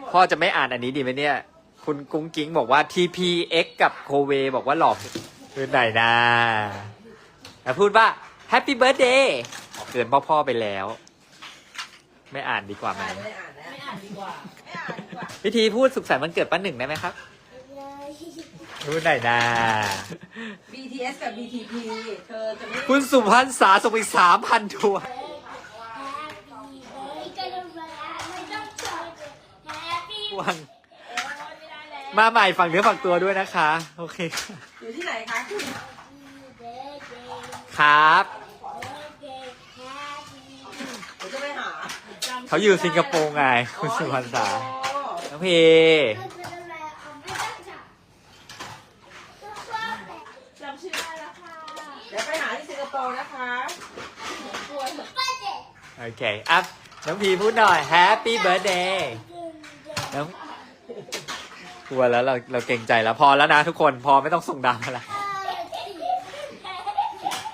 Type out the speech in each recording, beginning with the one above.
หมดพ่อจะไม่อ่านอันนี้ดีไหมเนี่ย คุณกุ้งกิ้งบอกว่า TPX กับโคเวบอกว่าหลอกคือไหนนะแต่พูดว่า Happy Birthday เกินพ่อพ่อๆไปแล้ว ไม่อ่านดีกว่าไหมไม่อ่านแล้วไม่อ่านดีกว่าไม่อ่านดีกว่าพิธีพูดสุขสันต์วันเกิดป้าหนึ่งได้ไหมครับพูดไหนอยนะ BTS กับ BTP เธอจะไม่คุณสุพันษาส่งไปสามพันทัวร์ วันมาใหม่ฝั่งเนื้อฝั่งตัวด้วยนะคะ โอเคค่ะอยู่ที่ไหนคะคุณครับเดี๋ยวจะไปหาเขาอยู่สิงคโปร์ไง คุณสุพรรณษาอ๋อน้องพีจำชื่อได้แล้วค่ะเดี๋ยวไปหาที่สิงคโปร์นะคะโอเค อัพ น้องพีพูดหน่อย Happy Birthday น้องกลัวแล้วเราเราเก่งใจแล้ว พอแล้วนะทุกคนพอไม่ต้องส่งดาวมาละ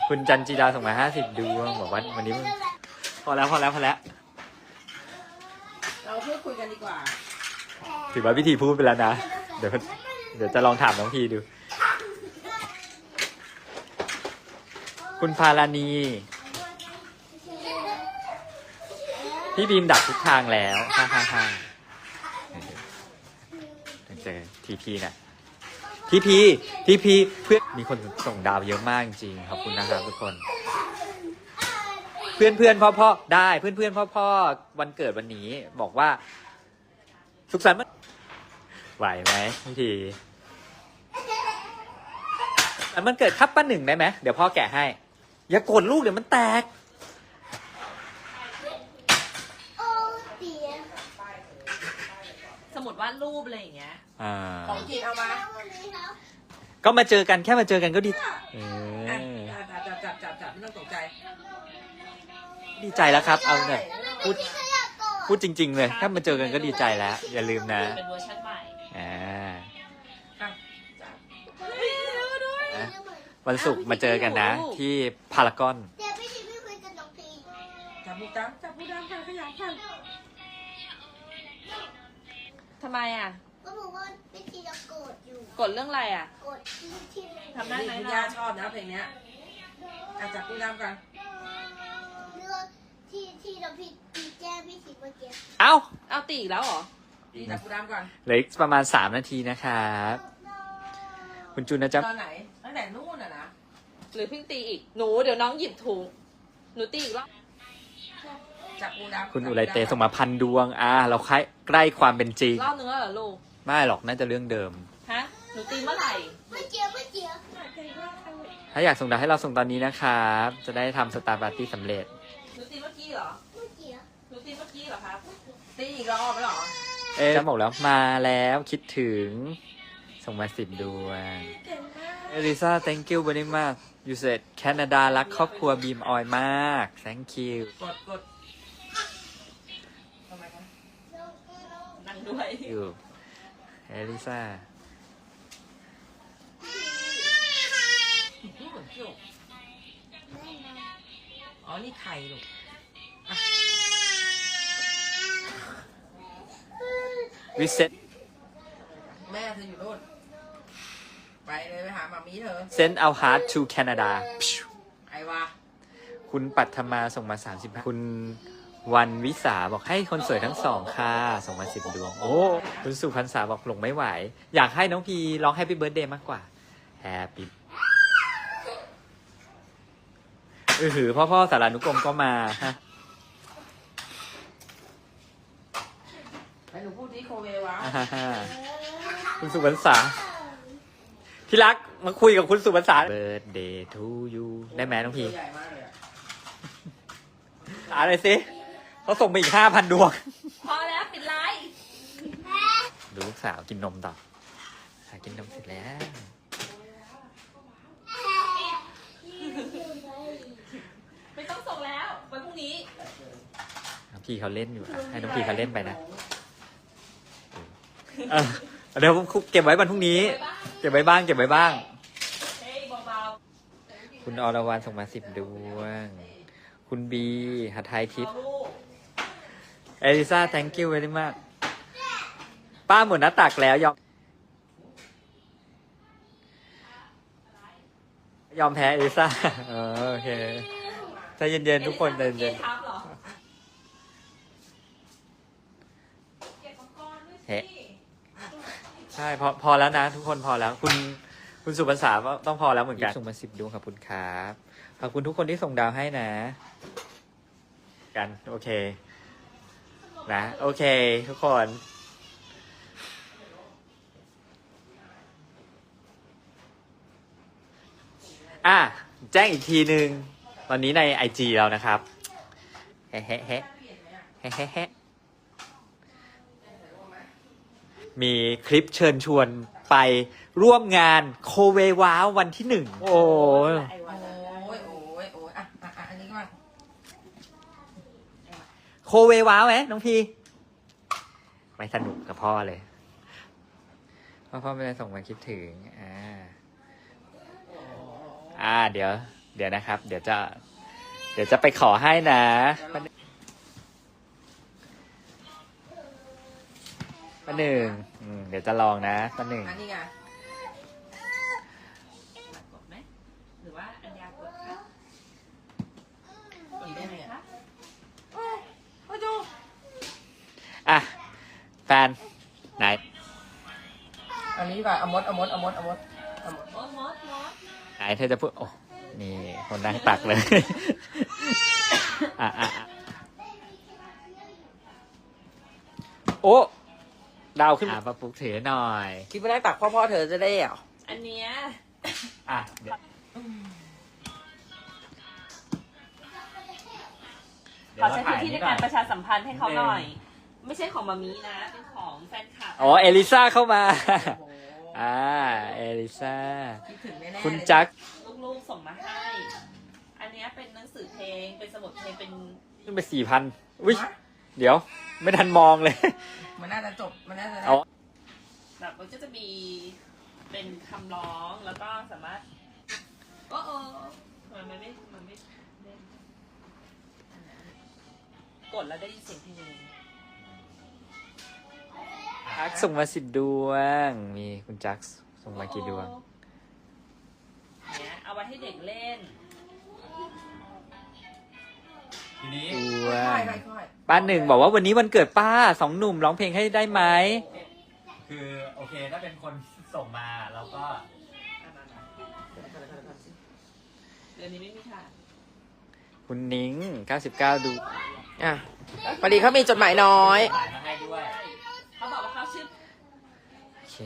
คุณจันจีดาส่งมาห้าสิบดวงบอกว่าวันนี้มึงพอแล้วพอแล้วพอแล้ว เราพูดคุยกันดีกว่า ถือว่าพิธีพูดไปแล้วนะ เดี๋ยวเดี๋ยวจะลองถามน้องพีดู คุณพาราณีพี่บีมดักทุกทางแล้วฮ่าฮ่าฮ่าเจอ ทีพีเนะทีพีทีพีเพื่อนมีคนส่งดาวเยอะมากจริงขอบคุณนะครับทุกคน เพื่อนเพื่อนพ่อพ่อได้เพื่อนเพื่อนพ่อพ่อวันเกิดวันนี้บอกว่า สุขสันต์วันไหวไหมพี่ทีอันมันเกิดครับป้าหนึ่งได้ไหมเดี๋ยวพ่อแกะให้ อย่ากดลูกเดี๋ยวมันแตกสมุดว่ารูปอะไรอย่างเงี้ยอ่า ของกินเอามาก็มาเจอกันแค่มาเจอกันก็ดีเออะอจับจับจับจับจับไม่ต้องตกใจดีใจแล้วครับ เอาเนี่ยพูดพูดจริง ๆ เลยถ้ามาเจอกันก็ดีใจแล้ว อย่าลืมนะเป็นเวอร์ชันใหม่อ่าอะจับนะวันศุกร์มาเจอกันนะ ที่พารากอนจับผู้ดำจับผู้ดำค่ะขยับค่ะทำไมอะ ก็บอกว่าวิธีจะโกรธอยู่ กดเรื่องอะไรอะ โกรธที่ที่ทำได้ไหมคุณนะย่าชอบนะเพลงเนี้ยอะจับผู้ดำกันเรื่องที่ที่เราพี่ตีแจ้งพี่สิเมื่อกี้เอ้า เอาตีอีกแล้วเหรอจับผู้ดำก่อนเหลืออีกประมาณ 3 นาทีนะครับ คุณจุนนะจ๊ะตอนไหนตั้งแต่นู่นอะนะหรือเพิ่งตีอีก หนูเดี๋ยวน้องหยิบถุง หนูตีอีกรอบจับผู้ดำคุณอุไรเตส่งมาพันดวง อ่า เราใกล้ใกล้ความเป็นจริง รอบนึงแล้วเหรอลูก ไม่หรอกน่าจะเรื่องเดิม ฮะ หนูตีเมื่อไหร่เมื่อกี้เมื่อกี้ถ้าอยากส่งดาวให้เราส่งตอนนี้นะครับ จะได้ทำสตาร์ปาร์ตี้สำเร็จ หนูตีเมื่อกี้เหรอเมื่อกี้หนูตีเมื่อกี้เหรอครับ ตีอีกรอบไหมเหรอ เอ๊ะจะบอกแล้วมาแล้วคิดถึง ส่งมาสิบดวงเก่งมากเอลิซา thank you very much you said แคนาดารักครอบครัวบีมออยมาก thank you กดกดทำไมคะนั่งด้วย you เอลิซาอืมจุกอ๋อ นี่ไข่ลูก we said แม่เธออยู่นู่นไปเลยไปหาหมามีเธอ send our heart to Canada ใครวะ คุณปัทมาส่งมา 35 คุณ วันวิสาบอกให้คนสวยทั้งสองค่ะส่งมาสิบดวง โอ้ คุณสุพรรษาบอกหลงไม่ไหว อยากให้น้องพีร้องแฮปปี้เบิร์ดเดย์มากกว่าแฮปปี้เออหือพ่อพ่อสารานุกรมก็มาฮะไปหนูพูดที่โคเววะอ่าฮ่าฮ่าคุณสุพรรษาที่รักมาคุยกับคุณสุพรรษา birthday to you ได้ไหมน้องพีตัวใหญ่มากเลยอะอะไรสิ เขาส่งมาอีกห้าพันดวง พอแล้วปิดไลน์ดูลูกสาวกินนมต่อสาวกินนมเสร็จแล้ว ไม่ต้องส่งแล้ววันพรุ่งนี้น้องพี่เขาเล่นอยู่อะให้น้องพี่เขาเล่นไปนะเออเดี๋ยวผมเก็บไว้วันพรุ่งนี้เก็บไว้บ้าง เก็บไว้บ้าง เฮ้ยเบาคุณอรวรรณส่งมาสิบดวง คุณบีหัทไทยๆทิพย์ เอาลูกเอลิซา thank you very much ป้าหมดหน้าตักแล้วยอม ยอมแพ้เอลิซ่าเออโอเคใจเย็นๆทุกคนใจเย็นครับเหรอๆเฮ้ ใช่พอพอแล้วนะทุกคนพอแล้ว คุณคุณสุภาษาว่าต้องพอแล้วเหมือนกัน ส่งมาสิบดวงขอบคุณครับ ขอบคุณทุกคนที่ส่งดาวให้นะ กัน โอเค นะ โอเค ทุกคน อะ แจ้งอีกทีหนึ่งตอนนี้ในไอจีเรานะครับเฮ้เฮ้เฮ้เฮ้เฮ้เฮ้มีคลิปเชิญชวนไปร่วมงานโคเวว้าววันที่หนึ่ง โอ้ยโอ้ยโอ้ยโอ้ยอะอะอะอันนี้ก็มา โคเวว้าวไหมน้องพีไม่สนุกกับพ่อเลยพ่อพ่อไม่ได้ส่งมาคิดถึง อ่า อ่า เดี๋ยว เดี๋ยวนะครับ เดี๋ยวจะ เดี๋ยวจะไปขอให้นะ ป้าหนึ่งอืมเดี๋ยวจะลองนะป้าหนึ่ง อันนี้ไงกดไหมหรือว่าอัญญากดคะอีกได้ไหม คะ อะโอ้ยดู อะแฟ นไหน อันนี้ดีกว่าเอามดเอามดเอามดเอามดเอามดโอ้มดมดไหนเธอจะพูด โอ้ นี่คนนั่งตักเลย อะอะอะโอ้ดาวขึ้นอะประปุกถือหน่อย คิดว่าได้ตักพ่อพ่อเธอจะได้เหรออันเนี้ยอะเดี๋ยวขอใช้พื้นที่ในการประชาสัมพันธ์ให้เขาหน่อย ไม่ใช่ของมามีนะ เป็นของแฟนคลับอ๋อ เอลิซ่าเข้ามาโอ้โหอ่า เอลิซ่า คิดถึงแน่ๆคุณเลยจักลูกๆส่งมาให้ อันเนี้ยเป็นหนังสือเพลง เป็นสมุดเพลง เป็นขึ้นไปสี่พันอุ้ยฮะเดี๋ยว ไม่ทันมองเลย มันน่าจะจบ มันน่าจะได้เอา แบบมันก็จะมีเป็นคำร้อง แล้วก็สามารถ โอ้โอ้มันไม่ มันไม่เล่นกดแล้วได้ยินเสียงเพลง จักส่งมาสิบดวง มีคุณจักส่งมากี่ดวง เนี้ยเอาไว้ให้เด็กเล่น ทีนี้ค่ดวอยงๆค่อยป้าหนึ่งบอกว่าวันนี้วันเกิดป้าสองหนุ่มร้องเพลงให้ได้ไหม คือโอเคถ้าเป็นคนส่งมาเราก็เดือนนี้ไม่มีค่ะ คุณนิ้ง 99 ดูๆอะพอดีเขามีจดหมายน้อยถ่ายมาให้ด้วย เขาบอกว่าเขาชื่อ โอเค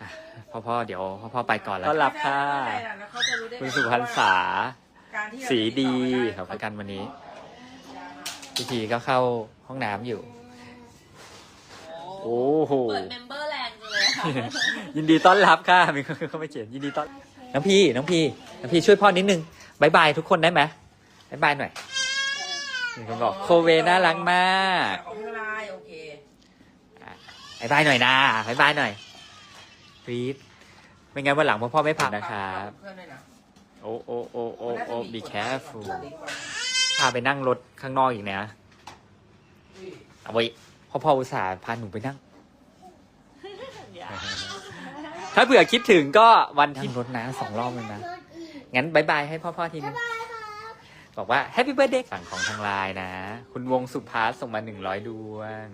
อะ พ่อพ่อเดี๋ยวพ่อพ่อไปก่อนแล้วต้อนรับค่ะแล้วเขาจะรู้ได้ไงคุณสุพรรณษาการที่เราสีดีติคต่รัอบมาได้กันวันนี้พิธีก็เข้าห้องน้ำอยู่ โอ้โหเปิดเมมเบอร์แลนด์เลยค่ะยินดีต้อนรับค่ะมีคนเข้ามาเขียนยินดีต้อนน้องพี่น้องพี่น้องพี่ช่วยพ่อนิดนึงบายบายทุกคนได้ไหมบายบายหน่อยมีคนบอกโคเวน่ารักมากออกข้างไลน์โอเคบายบายหน่อยนะบายบายหน่อย ปรีดไม่งั้นวันหลังพ่อพ่อไม่ผ่านนะครับเพื่อนด้วยนะโอ้โอ้โอ้โอ้โอ้ be กด careful กดลิงก์ไว้พาไปนั่งรถข้างนอกอีกนะเอาไว้พ่อพ่ออุตส่าห์พาหนูไปนั่งอย่าถ้าเผื่อคิดถึงก็วันที่รถนะสองรอบเลยนะ งั้นบายบายให้พ่อพ่อทีนึงบอกว่าแฮปปี้เบิร์ดเดย์สั่งของทางไลน์นะ คุณวงสุภาสส่งมาหนึ่งร้อยดวง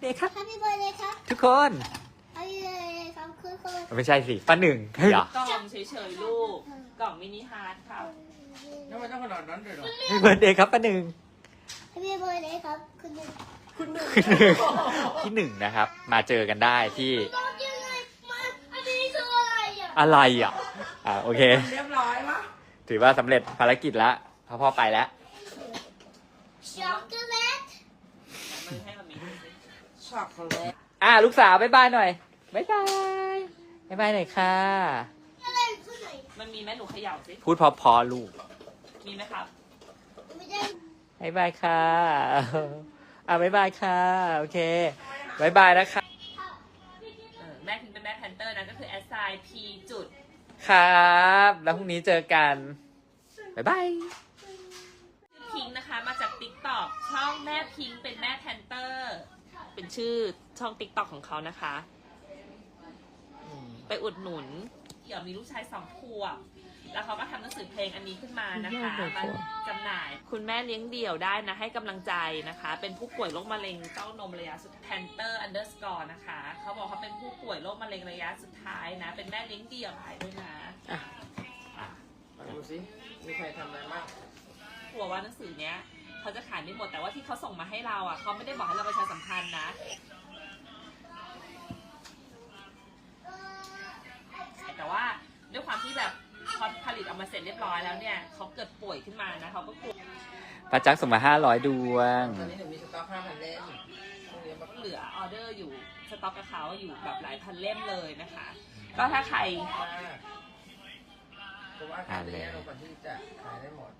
เด็กครับแฮปปี้เบิร์ดเลยครับทุกคนแฮปปี้ เบิร์ดเลยครับคุณครูไม่ใช่สิป้าหนึ่งเดี๋ยวกล่องเฉยๆลูก กล่องมินิฮาร์ดค่ะแล้วมันต้องขนาดนั้นเลยเหรอแฮปปี้เบิร์ดเดย์ครับป้าหนึ่งแฮปปี้เบิร์ดเลยครับคุณครูคุณหนึ่งที่หนึ่งนะครับ มาเจอกันได้ที่ต้องยังไงมาอันนี้คืออะไรอะอะไรอะอ่าโอเค เรียบร้อยปะถือว่าสำเร็จภารกิจแล้วพ่อพ่อไปแล้ว ช็อกโกแลตมือให้มามีดูสิช็อกโกแลต อ่าลูกสาวบายบายหน่อย บายบายบายบายหน่อยค่ะ อะไรคือไหนมันมีไหมหนูเขย่าสิ พูดพอพอๆลูกมีไหมครับ ไม่ได้บายบายค่ะ อ่าบายบายค่ะ โอเคบายบายนะคะ เออ แม่พิงเป็นแม่แพนเตอร์นะ ก็คือ s i p จุด ครับ แล้วพรุ่งนี้เจอกันบายบาย พิงค์นะคะ มาจาก t ิ k t o k ช่องแม่พิงค์เป็นแม่แพนเตอร์ เป็นชื่อช่องติ๊กต็อกของเขานะคะอืม ไปอุดหนุนเดี๋ยวมีลูกชายสองขวบแล้วเขาก็ทำหนังสือเพลงอันนี้ขึ้นมานะคะมาจำหน่าย คุณแม่เลี้ยงเดี่ยวได้นะ ให้กำลังใจนะคะ เป็นผู้ป่วยโรคมะเร็งเต้านมระยะสุด Panther Underscore นะคะ เขาบอกเขาเป็นผู้ป่วยโรคมะเร็งระยะสุดท้ายนะ เป็นแม่เลี้ยงเดี่ยวขายด้วยนะอะมาดูสิมีใครทำอะไรบ้างกลัวว่าหนังสือเนี้ยเขาจะขายไม่หมดแต่ว่าที่เขาส่งมาให้เราอะเขาไม่ได้บอกให้เราประชาสัมพันธ์นะ แต่ว่าด้วยความที่แบบพอผลิตออกมาเสร็จเรียบร้อยแล้วเนี่ยเขาเกิดป่วยขึ้นมานะเขาก็กลัวป้าจักส่งมาห้าร้อยดวง ตอนนี้หนูมีสต็อกห้าพันเล่มพรุ่งนี้มาเหลือออเดอร์อยู่สต็อกกับเขาอยู่แบบหลายพันเล่มเลยนะคะ ก็ถ้าใครมากเพราะว่าขายไปแล้วก่อนที่จะขายได้หมด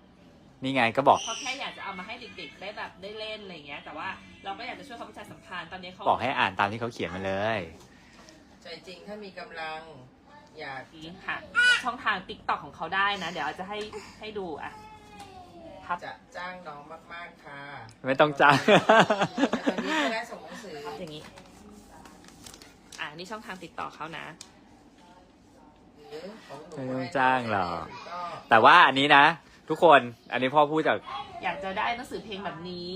นี่ไงก็บอกเขาแค่อยากจะเอามาให้เด็กๆ ได้แบบได้เล่นอะไรเงี้ย แต่ว่าเราก็อยากจะช่วยเขาประชาสัมพันธ์ตอนนี้เขาบอกให้อ่านตามที่เขาเขียนมาเลย ใจจริงถ้ามีกำลัง อยากนี้ค่ะ ช่องทางติ๊กต็อกของเขาได้นะ เดี๋ยวเราจะให้ให้ดูอะพับ จะจ้างน้องมากๆค่ะไม่ต้องจ้าง แต่ตอนนี้ก็ได้ส่งหนังสือพับอย่างนี้ อะนี่ช่องทางติดต่อเขานะ หรือของหนูไม่ต้องจ้างหรอกก็แต่ว่าอันนี้นะ ทุกคนอันนี้พ่อพูดจาก อยากจะได้หนังสือเพลงแบบนี้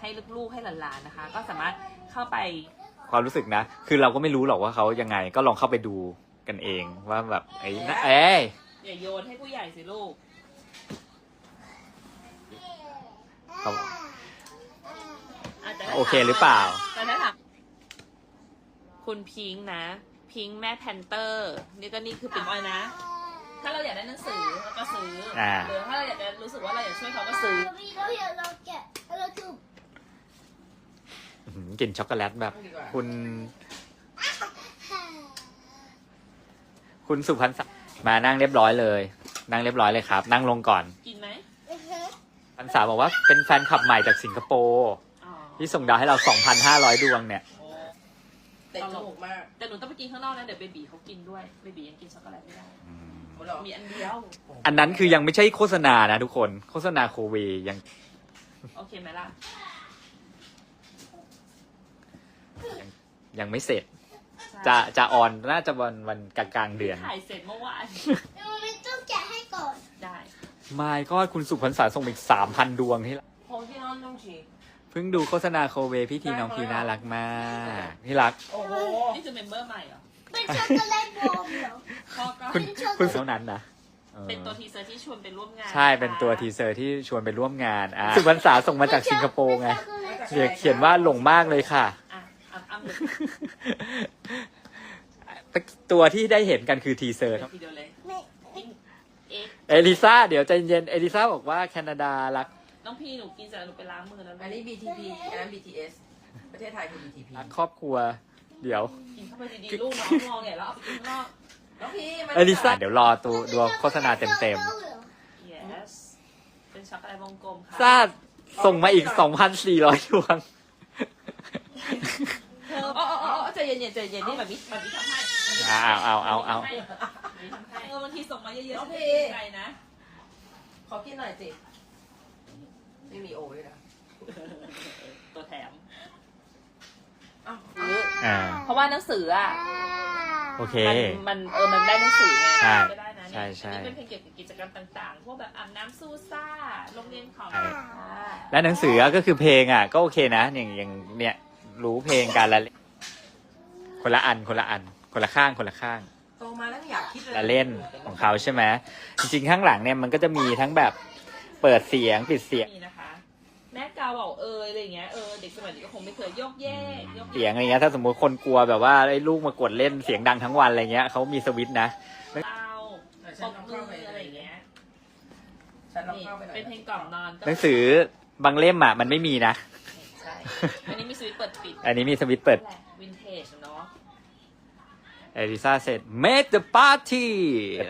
ให้ลูกๆให้หลานๆนะคะ ก็สามารถเข้าไป ความรู้สึกนะ คือเราก็ไม่รู้หรอกว่าเขายังไง ก็ลองเข้าไปดู กันเองว่าแบบไอ้นะเอ้ยอย่าโยนให้ผู้ใหญ่สิลูก เขาอาจจะโอเคหรือเปล่า แต่ถ้าถามคุณพิงค์นะ พิงค์แม่แพนเตอร์ นี่ก็นี่คือปิ่นอ้อยนะ ถ้าเราอยากได้หนังสือเราก็ซื้ออา หรือถ้าเราอยากจะรู้สึกว่าเราอยากช่วยเขาก็ซื้อมีเราอยากเราแกะแล้วเราถูกอื้อหือกลิ่นช็อกโกแลตแบบดีกว่าคุณ คุณสุพรรณศักดิ์มานั่งเรียบร้อยเลย นั่งเรียบร้อยเลยครับ นั่งลงก่อนกินไหมพันษาบอกว่าเป็นแฟนคลับใหม่จากสิงคโปร์อ๋อที่ส่งดาวให้เรา 2,500 ดวงเนี่ยโอ้เตะจมูกมากแต่หนูต้องไปกินข้างนอกนะเดี๋ยวเบบีเขากินด้วยเบบียังกินช็อกโกแลตไม่ได้หมดแล้วมีอันเดียวอันนั้นคือยังไม่ใช่โฆษณานะทุกคน โฆษณาโคเวยังโอเคไหมล่ะยังไม่เสร็จ จะจะออนน่าจะวันวันกลางกลางๆเดือน ถ่ายเสร็จเมื่อวาน มันต้องแกะให้ก่อน ได้ไม่ก็คุณสุพรรณษาส่งอีก3,000ดวงที่โอ้ที่น้องน้องฉีกเพิ่งดูโฆษณาโคเวพี่ทีน้องพีน่ารักมากพี่รัก โอ้โห นี่คือเมมเบอร์ใหม่เหรอ เป็นช็อกโกแลตบอมเหรอพ่อก็คุณคุณเท่านั้นนะออเป็นตัวทีเซอร์ที่ชวนไปร่วมงาน ใช่เป็นตัวทีเซอร์ที่ชวนไปร่วมงานอะสุพรรณษาส่งมาจากสิงคโปร์ไงเขียนเขียนว่าหลงมากเลยค่ะ ตัวที่ได้เห็นกันคือทีเซอร์ทีเดียวเลยไม่กินเอ๊ะเอลิซ่าเดี๋ยวใจเย็นเอลิซ่าบอกว่าแคนาดารักน้องพี่หนูกินเสร็จแล้วหนูไปล้างมือแล้วอันนี้ BTP อันนั้น BTS ประเทศไทยคือ BTP รักครอบครัว เดี๋ยวกินเข้าไปดีๆลูกน้องมองเนี่ยแล้วเอาไปกินข้างนอกน้องพีมันเอลิซ่าเดี๋ยวรอตัวดูโฆษณาเต็ม yes เป็นช็อกโกแลตวงกลมๆค่ะซ่าส่งมาอีก 2,400ดวง เออ๋ออ๋ออใจเย็นๆใจเย็นนี่แบบนี้แบบนี้ทำให้เอาเอาเอาเอาแบบนี้ทำให้เออบางทีส่งมาเยอะๆน้องพี ใจนะขอกินหน่อยสิไม่มีโอ้ยนะตัวแถม อ้าวอ่า เพราะว่าหนังสืออะโอเค มันมันเออมันได้หนังสือไงใช่ก็ได้นะใช่ใช่ อันนี้เป็นเพลงเกี่ยวกับกิจกรรมต่างๆ พวกแบบอาบน้ำซูซ่าโรงเรียนของใช่อ่าและหนังสือก็คือเพลงอะก็โอเคนะอย่างอย่างเนี่ย รู้เพลงการละคนละอันคนละอัน คนละข้างคนละข้าง โตมาแล้วไม่อยากคิดเลยละเล่นของเขาใช่ไหมจริงๆข้างหลังเนี่ยมันก็จะมีทั้งแบบเปิดเสียงปิดเสียงนี่นะคะ แม่กาวบอกเอออะไรอย่างเงี้ยเออเด็กสมัยนี้ก็คงไม่เคยโยกเยกโยกเสียงอะไรเงี้ยถ้าสมมุติคนกลัวแบบว่าไอ้ลูกมากดเล่นเสียงดังทั้งวันอะไรเงี้ยเขามีสวิตช์นะเต้าฉัปนกลองมืเข้าไปออะไรอย่างเงี้ยฉันลองนี่เข้าไปหน่อยเป็นเพลงกล่อมนอนก็หนังสือบางเล่มอะมันไม่มีนะ ใช่อันนี้มีสวิตช์ เปิดปิดอันนี้มีสวิตช์เปิดแหละวินเทจเนาะเอลิซาเสร็จ make the party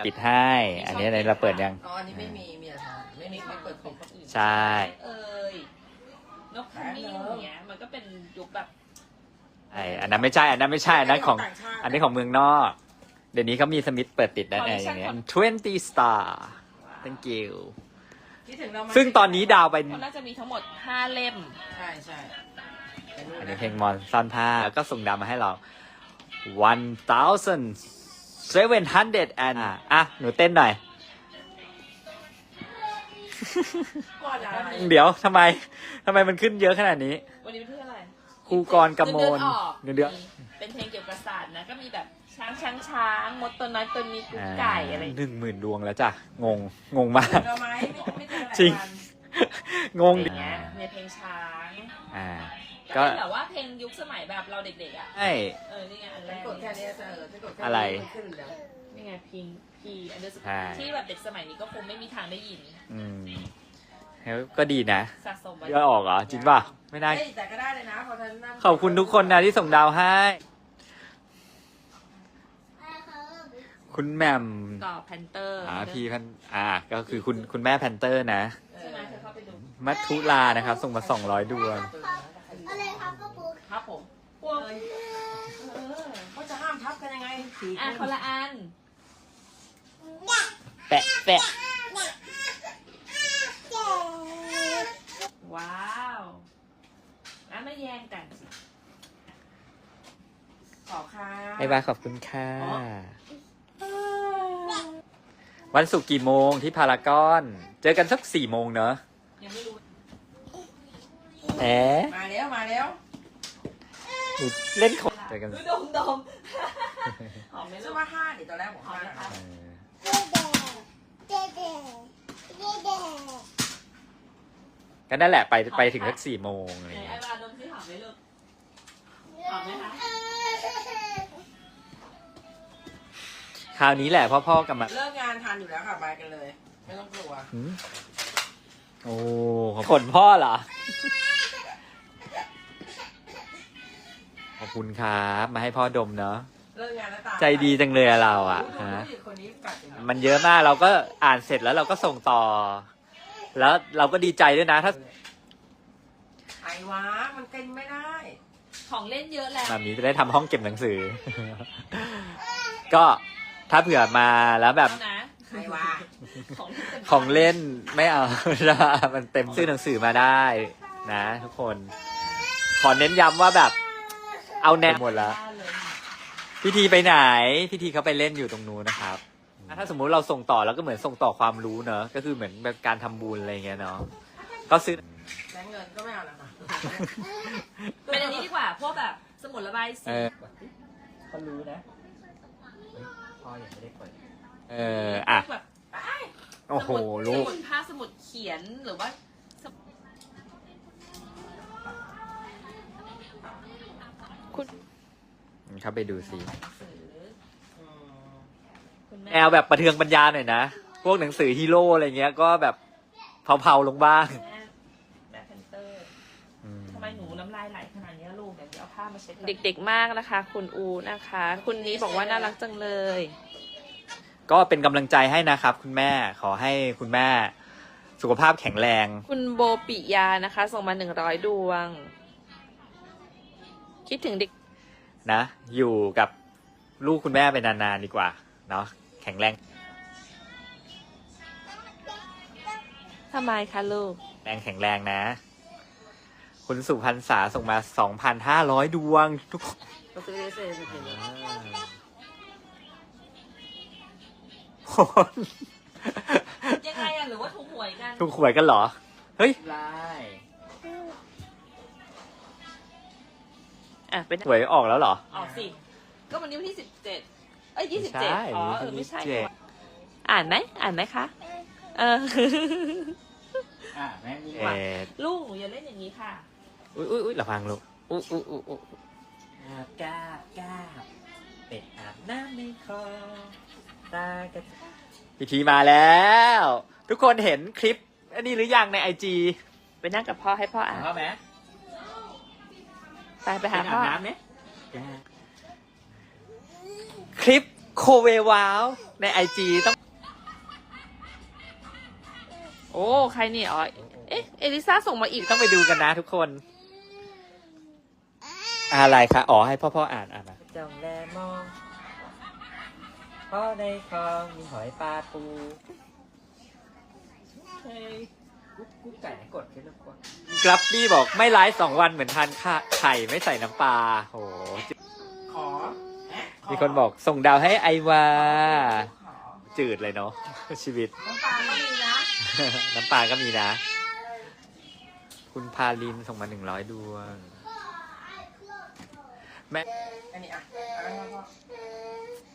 ปิดให้ อันนี้ในเราเปิดยัง อ๋ออันนี้ไม่มีมีอะไรไม่มีไม่เปิดขปิองดคนอื่นใช่ เอ้ยนกขมิ้นอย่างเงี้ยมันก็เป็นยุคแบบไออันนั้นไม่ใช่ อันนั้นไม่ใช่ อันนั้นของต่างชาติอันนี้ของเมืองนอก เดี๋ยวนี้เขามีสมิธเปิดปิดได้ไงอย่างเงี้ย20 star thank you คิดถึงเราไหมซึ่งตอนนี้ดาวไปมันน่าจะมีทั้งหมด5เล่ม ใช่ใช่นู่น อันนะนี้เพลงมอนซ่อนผ้าแล้วก็ส่งดาวมาให้เรา one thousand seven hundred and อะอะหนูเต้นหน่อยก่อนอะไรเดี๋ยวทำไมทำไมมันขึ้นเยอะขนาดนี้ วันนี้เป็นเพื่ออะไรครูกรกำมลเงินเงินเดืเดืออนนเป็นเพลงเกี่ยวกับศาสตร์นะก็มีแบบช้างช้างช้างมดตัวน้อยตัวนี้กุ๊กไก่อะไรอย่างหเงี้ยนึ่งหมื่นดวงแล้วจ้ะ งง งงมากเราไหมไม่ไม่เจออะไรจริงกันงงอดิย่างเงี้ยในเพลงช้าง อ่า ก็ก็เป็นแบบว่าเพลงยุคสมัยแบบเราเด็กๆอะ ใช่ เออ นี่ไงอันแรฉันกกดแค่นี้จะเออฉันกดแค่นี้อะไร มันขึ้นแล้วนี่ไงพิงพีอันเดอร์สใช่ ที่แบบเด็กสมัยนี้ก็คงไม่มีทางได้ยิน อืมแล้วก็ดีนะสะสมไว้เยอะออกเหรอจริงป่ะ ไม่น่า เฮ้ยแต่ก็ได้เลยนะเพราะฉันนั่งขอบคุณทุกคนนะที่ส่งดาวให้ คุณแหม่มต่อแพนเตอร์อ่าพี่พันอ่า ก็คือคุณคุณแม่แพนเตอร์นะ ใช่ไหมเธอเข้าไปดูมัทุลานะครับ ส่งมา 200 ดวงอะไรครับป้าปู ครับผมพ วกเขาจะห้ามทับกันยังไงสี่อะคคนนละอัน แปะแปะว้าวอะไม่แย่งกันสิขอค่ะไอ้บายขอบคุณค่ะ วันศุกร์กี่โมงที่พารากอน เจอกันสักสี่โมงเนอะยังไม่รู้ แหมมาแล้วมาแล้ว เล่นของเจอกันอุ๊ยดมดมหอมไหมจะลูกว่าห้าดิตอนแรกบอกหอห้ามไหมคะเออเด็เด็เด็เด็ก็นั่นแหละไปไปถึงสักสี่โมงอะไรไหนเงี้ไอ้ยบาดมสิหอมไหมลูกหอมไหมคะคราวนี้แหละพ่อพ่อกลับมาเลิกงานทันอยู่แล้วค่ะไปกันเลย ไม่ต้องกลัว หืมโอ้ขนพ่อเหรอ ขอบคุณครับ มาให้พ่อดมเนาะเลิกงานแล้วตามใจดีจังเลยอะเราอะดูฮะดิคนนี้กัดอย่างนี้มันเยอะมากเราก็อ่านเสร็จแล้วเราก็ส่งต่อ แล้วเราก็ดีใจด้วยนะถ้าไอ้วะมันกินไม่ได้ ของเล่นเยอะแล้วแบบนี้จะได้ทำห้องเก็บหนังสือ ก็ถ้าเผื่อมาแล้วแบบเอานะ ไอ้วะของเล่นเต็มของเล่นไม่เอา มันเต็มซื้อหนังสือมาได้ นะ ทุกคน ขอเน้นย้ำว่าแบบ เอาแนวหมดแล้วบ้านเลยพิธีไปไหน พิธีเขาไปเล่นอยู่ตรงนู้นนะครับ ถ้าสมมุติเราส่งต่อแล้วก็เหมือนส่งต่อความรู้เนอะก็คือเหมือนแบบการทำบุญอะไรอย่างเงี้ยเนาะก็ซื้อแบงค์เงินก็ไม่เอานะคะเป็นอันนี้ดีกว่าพวกแบบสมุดระบายสีเออเขารู้นะพ่อยังไม่ได้เปิดเอออะแบบโอ้โหสมุดลูกสมุดผ้าสมุดเขียนหรือว่า เข้าไปดูสิหนังสืออืมคุณแม่แนวแบบประเทืองปัญญาหน่อยนะ พวกหนังสือฮีโร่อะไรเงี้ย ก็แบบเผาๆลงบ้างแม่แม่เพนเตอร์อืมทำไมหนูน้ำลายไหลขนาดนี้ลูกเดี๋ยวเอาผ้ามาเช็ดเด็กๆมากนะคะ คุณอูนะคะ คุณนี้บอกว่าน่ารักจังเลย ก็เป็นกำลังใจให้นะครับ คุณแม่ขอให้คุณแม่ สุขภาพแข็งแรง คุณโบปิยานะคะ ส่งมาหนึ่งร้อยดวง คิดถึงเด็กนะ อยู่กับลูกคุณแม่ไปนานๆดีกว่า เนาะแข็งแรงทำไมคะลูก แรงแข็งแรงนะ คุณสุพรรษาส่งมา 2,500 ดวง ทุกคนก็ซื้อได้เซ่สิคนยังไงอะหรือว่าถูกหวยกันถูกหวยกันเหรอ เฮ้ย ได้ อะเป็นหวยออกแล้วเหรอ ออกสิ ก็วันนี้วันที่สิบเจ็ดเอ้ยยี่สิบไม่เจ็ดใช่อ๋อเออไม่ใช่ยี่สิบเจ็ดอ่านไหมอ่านไหมคะ เอออ่าแม่นี่ลูกหนูอย่าเล่นอย่างนี้ค่ะ อุ้ยอุ้ยอุ้ยระวังลูกอุ้ยอุ้ยอุ้ยอุ้ยกาบกาบเป็ดอาบน้ำในคลองตากระพิธีมาแล้ว ทุกคนเห็นคลิป อันนี้หรือยังในไอจีไปนั่งกับพ่อให้พ่ออ่านพ่อไหม ไปไปหาพ่อไหมคลิปโคเววาว ในไอจีต้อง โอ้ ใครนี่อ๋อ เอ๊ะ เอลิซ่าส่งมาอีกต้องไปดูกันนะทุกคน อะไรคะ อ๋อ ให้พ่อพ่ออ่านอ่านมาจ้องแลมองพ่อในคลองมีหอยปลาปูเฮ้ย กุ๊กไก่กดแค่ลูกกดกรับบี้บอกไม่ไลฟ์สองวันเหมือนทานข้าไข่ไม่ใส่น้ำปลาโห ขอแอะขมีคนบอกส่งดาวให้ไอวา ขอจืดเลยเนาะ ชีวิต น้ำตาลก็มีนะ น้ำปลาก็มีนะ คุณพาลินส่งมาหนึ่งร้อยดวงแม่อันนี้อะเอาให้พ่อ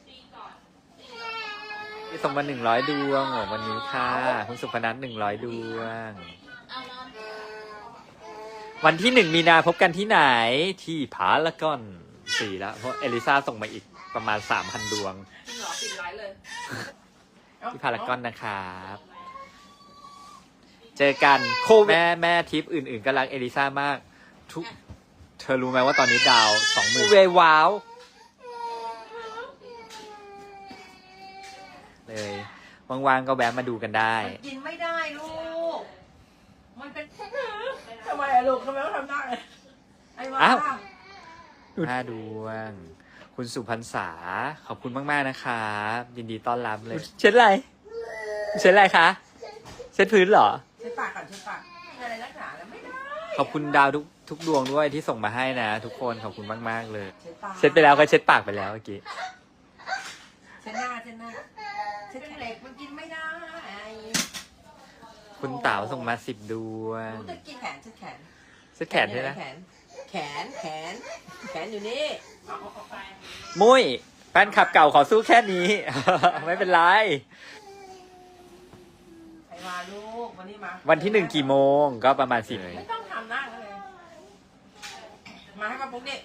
ที่ ส่งมาหนึ่งร้อยดวงโอ้วันนี้ค่ะ คุณสุพนัทหนึ่งร้อยดวงเอานอนวันที่หนึ่งมีนาพบกันที่ไหนที่พารากอนสี่แล้วเพราะเอลิซาส่งมาอีกประมาณสามพันดวง จริงเหรอปิดไลฟ์เลยที่พารากอนนะครับ เจอกันโคแม่แม่ทิปอื่น ๆก็รักเอลิซามากทุกเธอรู้ไหมว่าตอนนี้ดาวสองหมื่นเวว้าว เลยว่างๆก็แวะมาดูกันได้ มันกินไม่ได้ลูก มันเป็นทำไมอะลูกทำไมต้องทำได้ไอ้วาอ้าว ห้าดวง คุณสุพรรษา ขอบคุณมากๆนะครับยินดีต้อนรับเลย เช็ดอะไรเช็ดอะไรคะเช็ดพื้นเหรอเช็ดปากก่อนเช็ดปากอะไรนักหนาแล้วไม่ได้ขอบคุณดาวทุกทุกดวงด้วยที่ส่งมาให้นะ ทุกคนขอบคุณมากๆเลยเช็ดปากเช็ดไปแล้วก็เช็ดปากไปแล้วเมื่อกี้ เช็ดหน้าเช็ดหน้า เช็ดเหล็กมันกินไม่ได้คุณเต๋าส่งมาสิบดวหงนูจะกินแขนเช็ดแขนเช็ดแขนด้วยนะ แขน แขน แขน แขนอยู่นี่เอาเอาเอาไปมุ้ยแฟนขับเก่าขอสู้แค่นี้ ไม่เป็นไรไอ้วาลูก วันนี้มาวันที่หนึ่งกี่โมงก็ประมาณสี่ไม่ต้องทำหน้าเลย มาให้มาปุ๊กนี่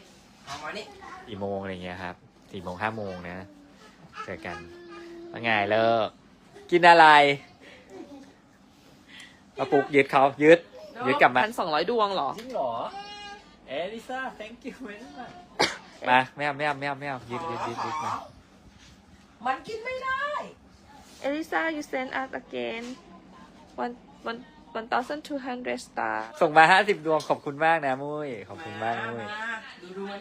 เอามานี่ สี่โมงอะไรเงี้ยครับสี่โมงห้าโมงนะเจอกัน ว่าไงเลิกกินอะไรมาปลุกยึดเขายึด ยึดกลับมาพันสองร้อยดวงเหรอ จริงเหรอ เอลิซา thank you very much มาไม่เอาไม่เอาไม่เอาไม่เอายึดยึดยึดยึดมามันกินไม่ได้ Elisa you send us again one one one thousand two hundred star ส่งมาห้าสิบดวงขอบคุณมากนะมุ้ยขอบคุณมากมุ้ยดูดูมัน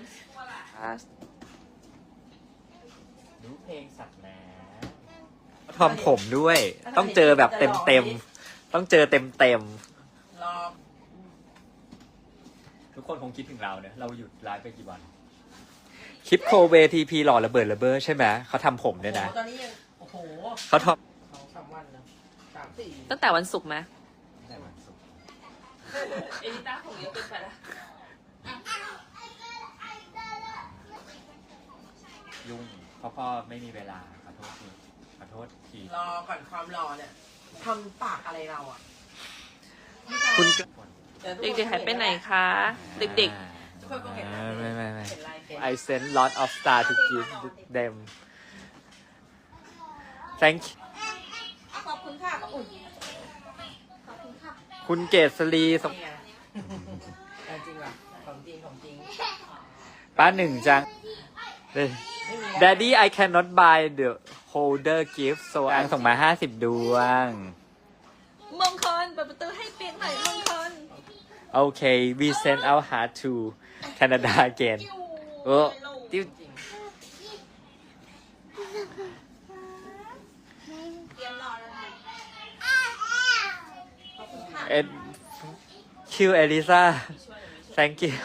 รู้เพลงสัตว์นะ ทำผมด้วย ต้องเจอแบบเต็มเต็มๆต้องเจอเต็มเต็มรอๆทุกคนคงคิดถึงเราเนี่ยเราหยุดไลฟ์ไปกี่วันคลิปโคเวทีพีหล่อระเบิดระเบ้อใช่ไหมเขาทำผมด้วยนะโอ้โหตอนนี้ยังโอ้โหเขาทสองสามวันนะสามสี่ตั้งแต่วันศุกร์ไหมำเอลิต้าของเยอะเกินไปละยุ่งเพราะพ่อไม่มีเวลาขอโทษที ขอโทษทีรอก่อนความรอเนี่ยทำปากอะไรเราอะคุณเด็กๆหายไปไหนคะ เด็กทุกคนก็เห็นนะไม่ไม่ไม่เห็นลายเห็น I send lot of star to give them thank you ขอบคุณค่ะขอบคุณขอบคุณค่ะคุณเกษรีส่งนี่ไงเอาจริงว่ะของจริงของจริงป้าหนึ่งจังไม่มี Daddy I cannot buy the holder gift so อังส่งมาห้าสิบดวงๆมงคลเปิดประตูให้เปียกหน่อยมงคลโอเค we send our heart to Canada again โอ้ติ้วจริงเตรียมรอแล้วนะขอบคุณค่ะเอ็ดคิวเอลิซา thank you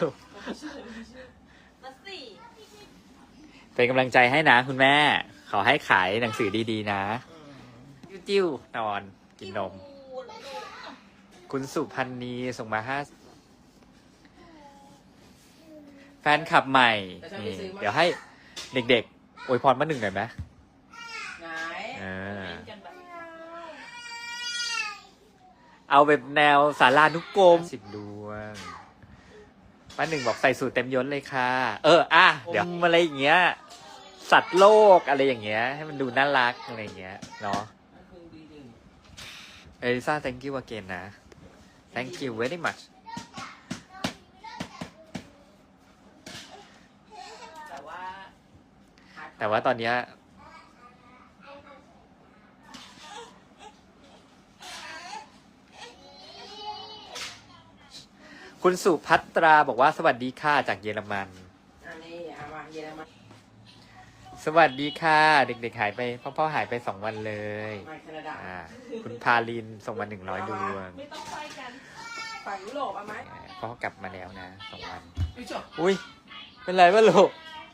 มาสี่เป็นกำลังใจให้นะคุณแม่ข อให้ขายหนังสือดีๆนะอืมจิ้วๆนอน กินนม คุณสุพันนีส่งมาห้าแฟนคลับใหม่นี่เดี๋ยวให้เด็กๆอวยพรมาหนึ่งหน่อยไหมไหนเออเอาแบบแนวสารานุกรมสิบดวงป้าหนึ่งบอกใส่สูตรเต็มยศเลยค่ะ เออ อะ เดี๋ยวอะไรอย่างเงี้ย สัตว์โลกอะไรอย่างเงี้ย ให้มันดูน่ารักอะไรอย่างเงี้ยเนาะเอลิซา thank you again นะ thank you very much แต่ว่าแต่ว่าตอนเนี้ยคุณสุพัตราบอกว่าสวัสดีค่ะจากเยอรมันอันนี้เอามาเยอรมัน สวัสดีค่ะ เด็กๆหายไปพ่อพ่อหายไปสองวันเลยมาแคนาดาอ่าคุณพาลินส่งมาหนึ่งร้อยดวงไม่ต้องไปกันฝั่งยุโรปเอาไหมพ่อกลับมาแล้วนะสองวันไม่จบอุ้ย เป็นไรวะลูก